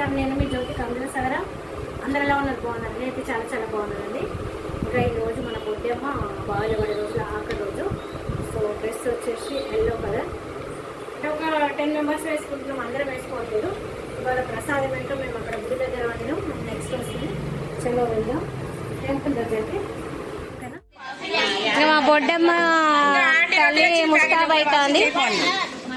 నమస్కారం. నేను మీ జ్యోతి కందుల సగర. అందరు ఎలా ఉన్నారు? బాగున్నారు? నేనైతే చాలా చాలా బాగున్నానండి. ఇంకా ఈరోజు మన బొడ్డమ్మ బాగా పడే రోజుల ఆఖరి రోజు. సో డ్రెస్ వచ్చేసి ఎల్లో కలర్. అంటే ఒక టెన్ మెంబర్స్ వేసుకుంటున్నాం. అందరం వేసుకోవట్లేదు. ఇవాళ ప్రసాదం ఏంటో మేము అక్కడ గుడి దగ్గర వాడినాం నెక్స్ట్ వస్తుంది. చలో వెళ్దాం. టెంపుల్ దగ్గరికి. ఓకేనా? మా బొడ్డమ్మ తల్లి ముస్తాబ్ అవుతుంది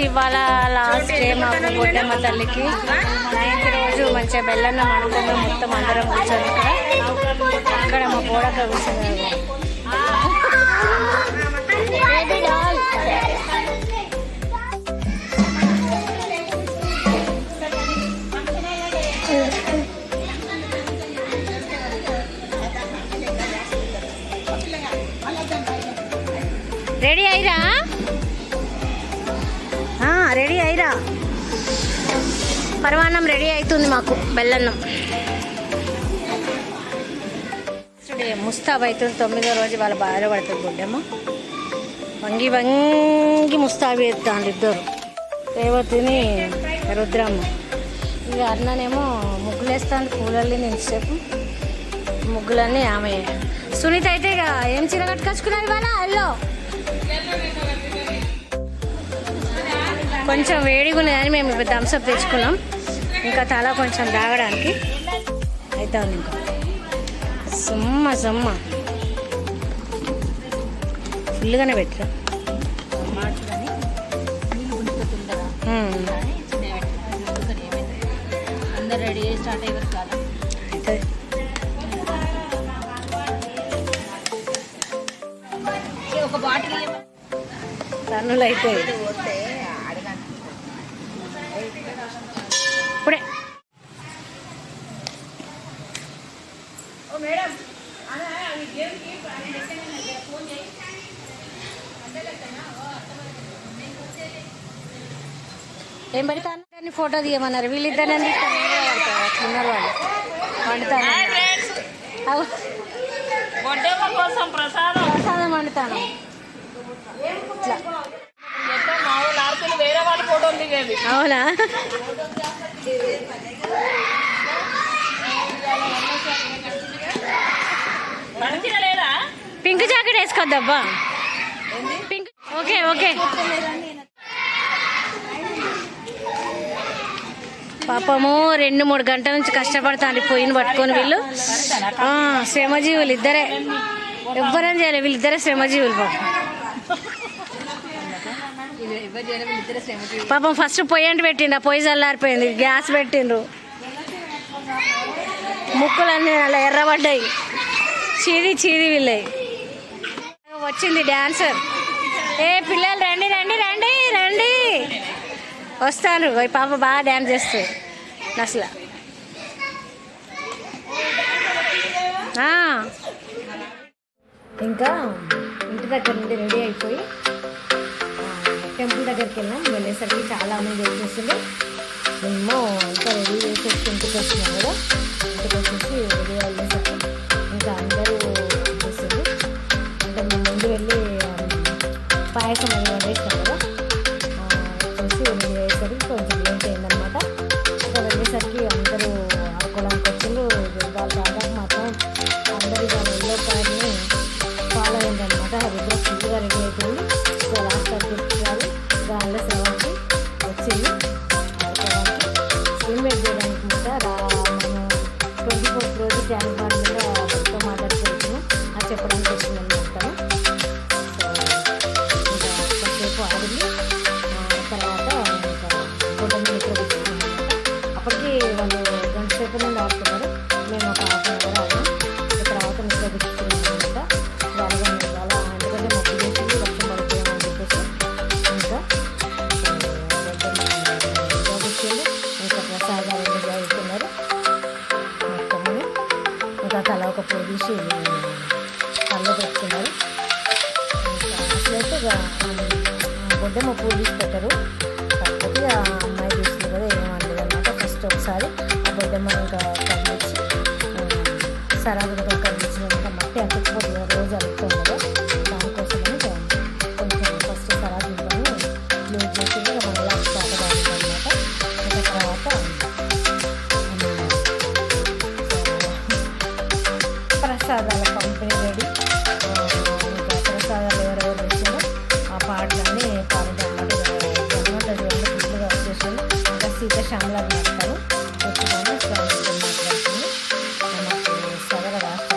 ఫ్రెండ్స్ ఇవాళ లాస్ట్ డే మాకు బొడ్డమ్మ తల్లికి. నైన్త్ రోజు మంచిగా బెల్లన్న అనుకున్నాం మొత్తం అందరం కూర్చొని ఇక్కడ. అక్కడ మా బోడక కూర్చున్నారు పరమాన్నం రెడీ అవుతుంది మాకు బెల్లన్నం. ముస్తాబ్ అవుతుంది తొమ్మిదో రోజు వాళ్ళ బాగా పడుతుంది గుడ్డేమో వంగి వంగి ముస్తాబ్ వేస్తాను ఇద్దరు. రేవతిని రుద్రమ్మ. ఇక అన్ననేమో ముగ్గులేస్తాను పూలల్ని నించేపు. ముగ్గులన్నీ ఆమె సునీత అయితే ఇక ఏం చీర కట్టుకొచ్చుకున్నారు ఇవాళ? అల్లో. కొంచెం వేడిగా కానీ మేము ఇప్పుడు థమ్స్అప్ తెచ్చుకున్నాం. ఇంకా తల కొంచెం తాగడానికి అయితే ఉంది ఇంకా. సుమ్మ సుమ్మ. ఫుల్గానే పెట్టరా. రెడీ స్టార్ట్ అవుతుంది. ఒక బాటిల్ అయితే ఏం ఫోటో తీయమన్నారు. వీళ్ళిద్దరిని వాళ్ళు. వండుతాను. ప్రసాదం. ప్రసాదం వండుతాను. అవునా? పింక్ జాకెట్ వేసుకోద్దబ్బా పింక్ ఓకే ఓకే. పాపము రెండు మూడు గంటల నుంచి కష్టపడతాను పొయ్యిని పట్టుకొని వీళ్ళు. శ్రమజీవులు ఇద్దరే. ఎవ్వరం చేయలేదు వీళ్ళిద్దరే శ్రమజీవులు పాపం. పాపం ఫస్ట్ పొయ్యి పెట్టిండు ఆ పొయ్యి చల్లారిపోయింది గ్యాస్ పెట్టిండ్రు. ముక్కులన్నీ అలా ఎర్రబడ్డాయి. చీది చీది వీళ్ళయి వచ్చింది డాన్సర్. ఏ పిల్లలు రండి రండి రండి రండి. వస్తాను. పాప బాగా డ్యాన్స్ చేస్తుంది. అసలు ఇంకా ఇంటి దగ్గర నుండి రెడీ అయిపోయి టెంపుల్ దగ్గరికి వెళ్ళాం. వెళ్ళేసరికి చాలా మంది వచ్చేసింది మేము ఇంకా రెడీ చేసేసి ఇంటికి వచ్చినాం కూడా This. అనుకుంటే మా పువ్వు తీసి పెట్టరు. కాకపోతే ఆ అమ్మాయి తీసింది కదా ఏమనలేదు అనమాట ఫస్ట్ ఒకసారి ఆ బొడ్డెమ్మ ఇంకా కదిలించి సరాదుగా కదిలించినాక మట్టి అంటించిపోతుంది రోజు అడుగుతాం కదా మాట్లాడుతుంది సదర రాష్ట్ర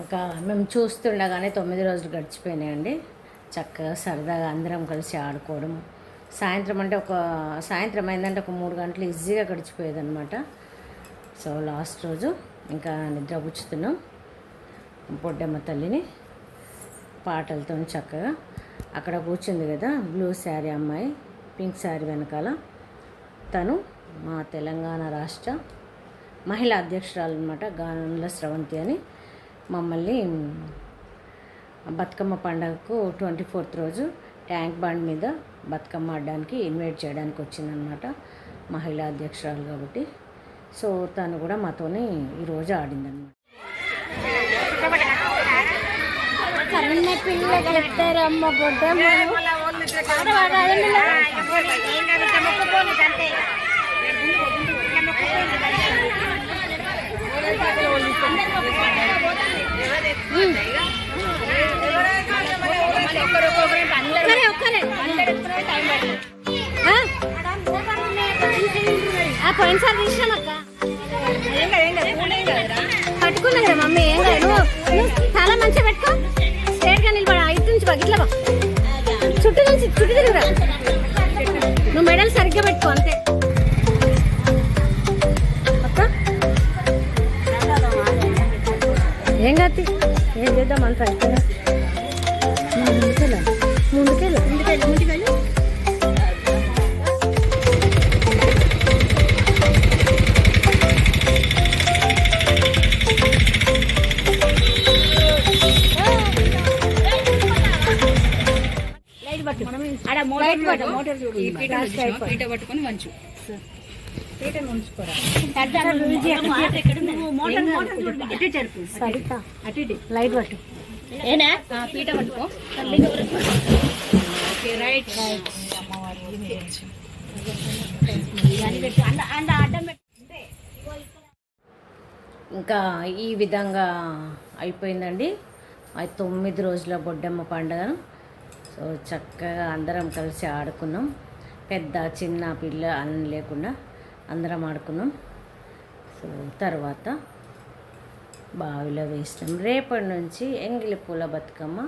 ఇంకా మేము చూస్తుండగానే తొమ్మిది రోజులు గడిచిపోయినాయండి. చక్కగా సరదాగా అందరం కలిసి ఆడుకోవడం. సాయంత్రం అంటే ఒక సాయంత్రం అయిందంటే ఒక మూడు గంటలు ఈజీగా గడిచిపోయేది అనమాట సో లాస్ట్ రోజు ఇంకా నిద్రపుచ్చుతున్నాం. పొడ్డమ్మ తల్లిని పాటలతో చక్కగా అక్కడ కూర్చుంది కదా బ్లూ శారీ అమ్మాయి పింక్ శారీ వెనకాల. తను మా తెలంగాణ రాష్ట్ర మహిళా అధ్యక్షురాలు అనమాట గానంల స్రవంతి అని. మమ్మల్ని బతుకమ్మ పండగకు ట్వంటీ ఫోర్త్ రోజు ట్యాంక్ బండ్ మీద బతుకమ్మ ఆడడానికి ఇన్వైట్ చేయడానికి వచ్చిందనమాట మహిళా అధ్యక్షురాలు కాబట్టి. సో తను కూడా మాతోనే ఈరోజు ఆడిందనమాట కన్న పిల్లలు పోయినసారి తీసాను అక్క. పట్టుకున్నా కదా మమ్మీ ఏం కాదు. నువ్వు చాలా మంచిగా పెట్టుకో. స్ట్రేట్గా నిలబడ. ఇటు నుంచి బా ఇట్లా నుంచి చుట్టూ తిరుగురా నువ్వు మెడల్ సరిగ్గా పెట్టుకో అంతే. అక్క? ఏం కాదు ఏం చేద్దాం అంత అయిపోయినా లైట్ పట్టు పీట పట్టుకొని వంచు. సరిత లైట్ పట్టు. ఏనా? పీట పట్టుకో. రైట్. ఇంకా ఈ విధంగా అయిపోయిందండి. అది తొమ్మిది రోజుల బొడ్డమ్మ పండుగను. సో చక్కగా అందరం కలిసి ఆడుకున్నాం. పెద్ద చిన్న పిల్ల అని లేకుండా అందరం ఆడుకున్నాం. సో తర్వాత బావిలో వేసినాం. రేపటి నుంచి ఎంగిలి పూల బతుకమ్మ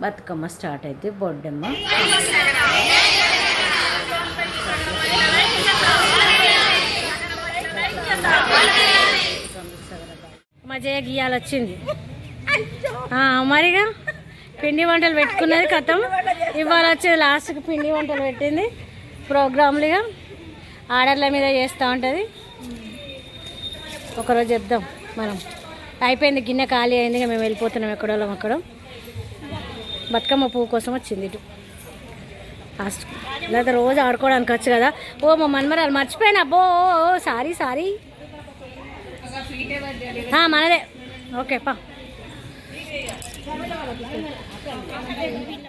బతుకమ్మ స్టార్ట్ అయితే బొడ్డమ్మ. మా జయ గీయాలు వచ్చింది ఆ, మరిగా? పిండి వంటలు పెట్టుకున్నది కథం. ఇవాళ వచ్చేది లాస్ట్కి పిండి వంటలు పెట్టింది. ప్రోగ్రాంలుగా ఆర్డర్ల మీద చేస్తూ ఉంటుంది. ఒకరోజు చెప్దాం మనం. అయిపోయింది గిన్నె ఖాళీ అయింది మేము వెళ్ళిపోతున్నాం ఎక్కడోళ్ళం అక్కడ. బతుకమ్మ పువ్వు కోసం వచ్చింది ఇటు. లాస్ట్ లేదా రోజు ఆడుకోవడానికి వచ్చు కదా. ఓ మా మన్మరాలు మర్చిపోయినా. అబ్బో సారీ సారీ. మనదే. ఓకే పా. Kamu jangan lagi.